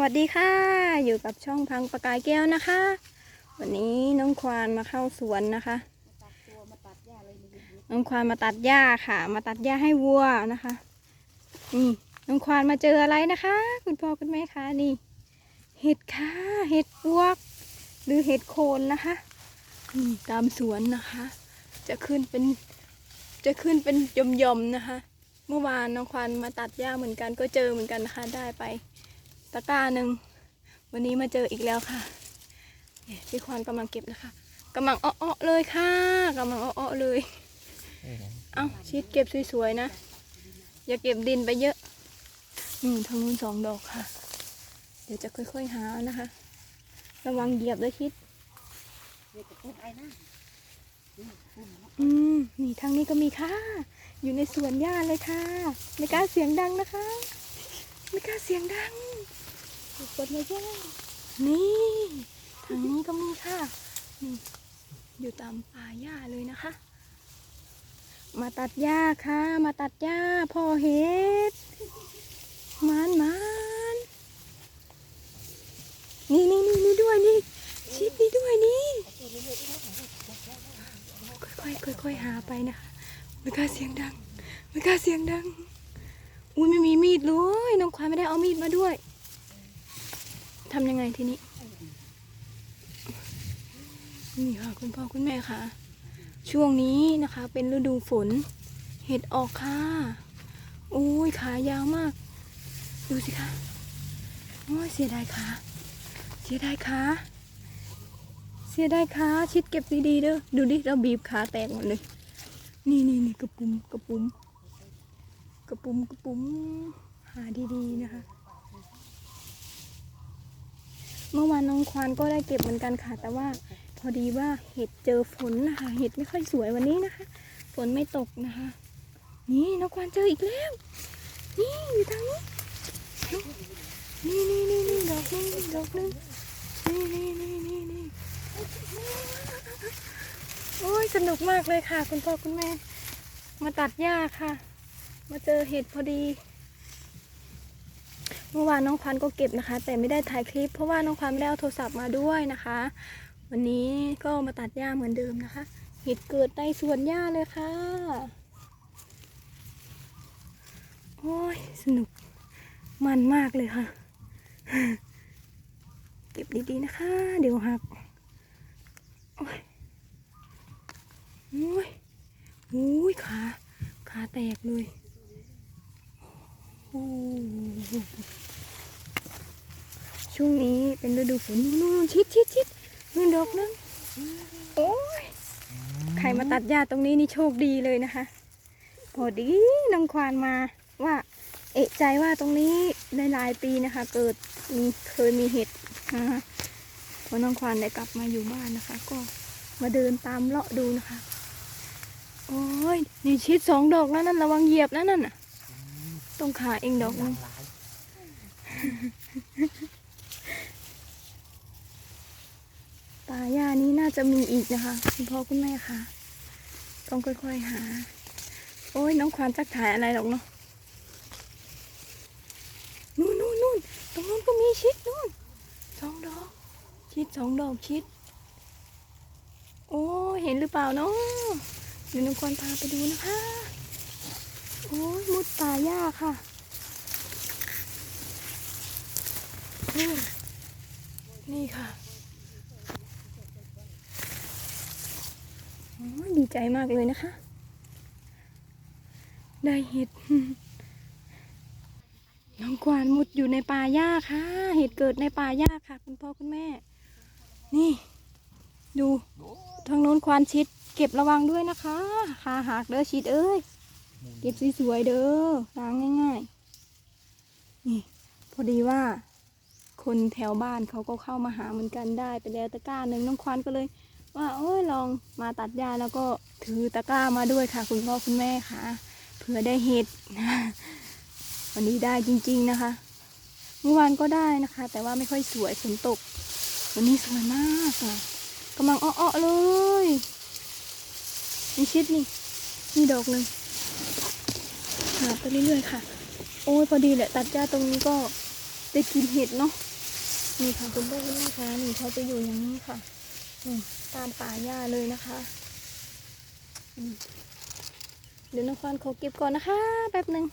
วัสดีค่ะ อยู่กับช่องพังประกายแก้วนะคะ วันนี้น้องควานมาเข้าสวนนะคะน้องควานมาตัดหญ้าค่ะ มาตัดหญ้าให้วัวนะคะนี่น้องควานมาเจออะไรนะคะ คุณพ่อคุณแม่คะนี่ เห็ดค่ะเห็ดปวก หรือเห็ดโคนนะคะนี่ตามสวนนะคะ จะขึ้นเป็น จะขึ้นเป็นยมๆนะคะ เมื่อวานน้องควานมาตัดหญ้าเหมือนกันก็เจอเหมือนกันนะคะได้ไป ตะกร้าหนึ่งวันนี้มาเจออีกแล้วค่ะพี่ควานกำลังเก็บนะคะกำลังอ้อๆเลยค่ะกำลังอ้อๆเลย เอาชิดเก็บสวยๆนะ อย่าเก็บดินไปเยอะนี่ทางนู้นสองดอกค่ะ เดี๋ยวจะค่อยๆหานะคะ ระวังเหยียบด้วยชิดอืมนี่ทางนี้ก็มีค่ะ อยู่ในสวนหญ้าเลยค่ะ ไม่กล้าเสียงดังนะคะ ไม่กล้าเสียงดัง กดเลยจ้นี่ทางนี้ก็มีค่ะ นี่ อยู่ตามป่าหญ้าเลยนะคะ มาตัดหญ้าค่ะ มาตัดหญ้าพ่อเห็ดมานมานนี่นี่นี่นี่ด้วยนี่ชิดนี่ด้วยนี่ค่อยๆค่อยหาไปนะคะไม่กล้าเสียงดังไม่กล้าเสียงดังอุ้ยไม่มีมีดเลยน้องควายไม่ได้เอามีดมาด้วย ทำยังไงทีนี้ นี่ค่ะคุณพ่อคุณแม่ค่ะ ช่วงนี้นะคะ เป็นฤดูฝน เห็ดออกค่ะโอ้ยขายาวมาก ดูสิคะโอ้ยเสียดายขาเสียดายขาเสียดายขาชิดเก็บดีๆเด้อดูดิเราบีบขาแตกหมดเลย นี่นี่นี่กระปุมกระปุมกระปุมกระปุมหาดีๆนะคะ เมื่อวานน้อง ควานก็ได้เก็บเหมือนกันค่ะ แต่ว่าพอดีว่าเห็ดเจอฝนนะคะ เห็ดไม่ค่อยสวยวันนี้นะคะ ฝนไม่ตกนะคะ นี่น้องควานเจออีกแล้ว นี่อยู่ทางนี้ นี่นี่นี่นี่ดอกนึงดอกนึงนี่นี่นี่นี่นี่โอ้ยสนุกมากเลยค่ะ คุณพ่อคุณแม่ มาตัดหญ้าค่ะ มาเจอเห็ดพอดี เมื่อวานน้องควันก็เก็บนะคะ แต่ไม่ได้ถ่ายคลิป เพราะว่าน้องควันไม่ได้เอาโทรศัพท์มาด้วยนะคะ วันนี้ก็มาตัดหญ้าเหมือนเดิมนะคะเห็ดเกิดในสวนหญ้าเลยค่ะโอ้ยสนุกมันมากเลยค่ะ เก็บดีๆนะคะ เดี๋ยวหักโอ้ยโอ้ยโอ้ยขาขาแตกเลยโอ้ ช่วงนี้เป็นฤดูฝนนู่นชิดชิดชิดนู่นดอกนึงโอ้ยใครมาตัดหญ้าตรงนี้นี่โชคดีเลยนะคะ พอดีน้องควานมาว่าเอะใจว่าตรงนี้ในหลายปีนะคะ เกิดมีเคยมีเห็ดนะคะพอน้องควานได้กลับมาอยู่บ้านนะคะ ก็มาเดินตามเลาะดูนะคะ โอ้ยนี่ชิดสองดอกแล้วนั่นระวังเหยียบนะนั่นน่ะตรงขาเองดอกนึง ป่าหญ้านี้น่าจะมีอีกนะคะคุณพ่อคุณแม่ค่ะ ต้องค่อยๆหา โอ้ยน้องควานจักถ่ายอะไรหรอกเนาะนู่นนู่นนู่นตรงนู้นก็มีชิดนู่นสองดอกชิดสองดอกชิด โอ้เห็นหรือเปล่าเนาะเดี๋ยวน้องควรพาไปดูนะคะโอ้ยมุดป่าหญ้าค่ะนี่ค่ะโอ้ยดี ใจมากเลยนะคะ ได้เห็ด น้องกวานมุดอยู่ในป่าหญ้าค่ะ เห็ดเกิดในป่าหญ้าค่ะ คุณพ่อคุณแม่ นี่ ดูทางโน้นควานชิด เก็บระวังด้วยนะคะขาหักเด้อชิดเอ้ย เก็บสวยๆเด้อล้างง่ายๆ นี่ พอดีว่าคนแถวบ้านเขาก็เข้ามาหาเหมือนกันได้ไปแล้วตะกร้าหนึ่งน้องควานก็เลย ว่าเอ้ยลองมาตัดหญ้าแล้วก็ถือตะกร้ามาด้วยค่ะ คุณพ่อคุณแม่ค่ะเผื่อได้เห็ดวันนี้ได้จริง ๆนะคะ เมื่อวานก็ได้นะคะ แต่ว่าไม่ค่อยสวยฝนตก วันนี้สวยมากค่ะกำลังอ้อๆเลยนี่ชิดนี่นี่ดอกหนึ่งหาไปเรื่อยๆค่ะ โอ้ยพอดีแหละตัดหญ้าตรงนี้ก็ได้กินเห็ดเนาะนี่ค่ะคุณพ่อคุณแม่คะนี่เขาจะอยู่อย่างนี้ค่ะ ตามป่าหญ้าเลยนะคะเดี๋ยวน้องควานขอเก็บก่อนนะคะ แป๊บหนึ่ง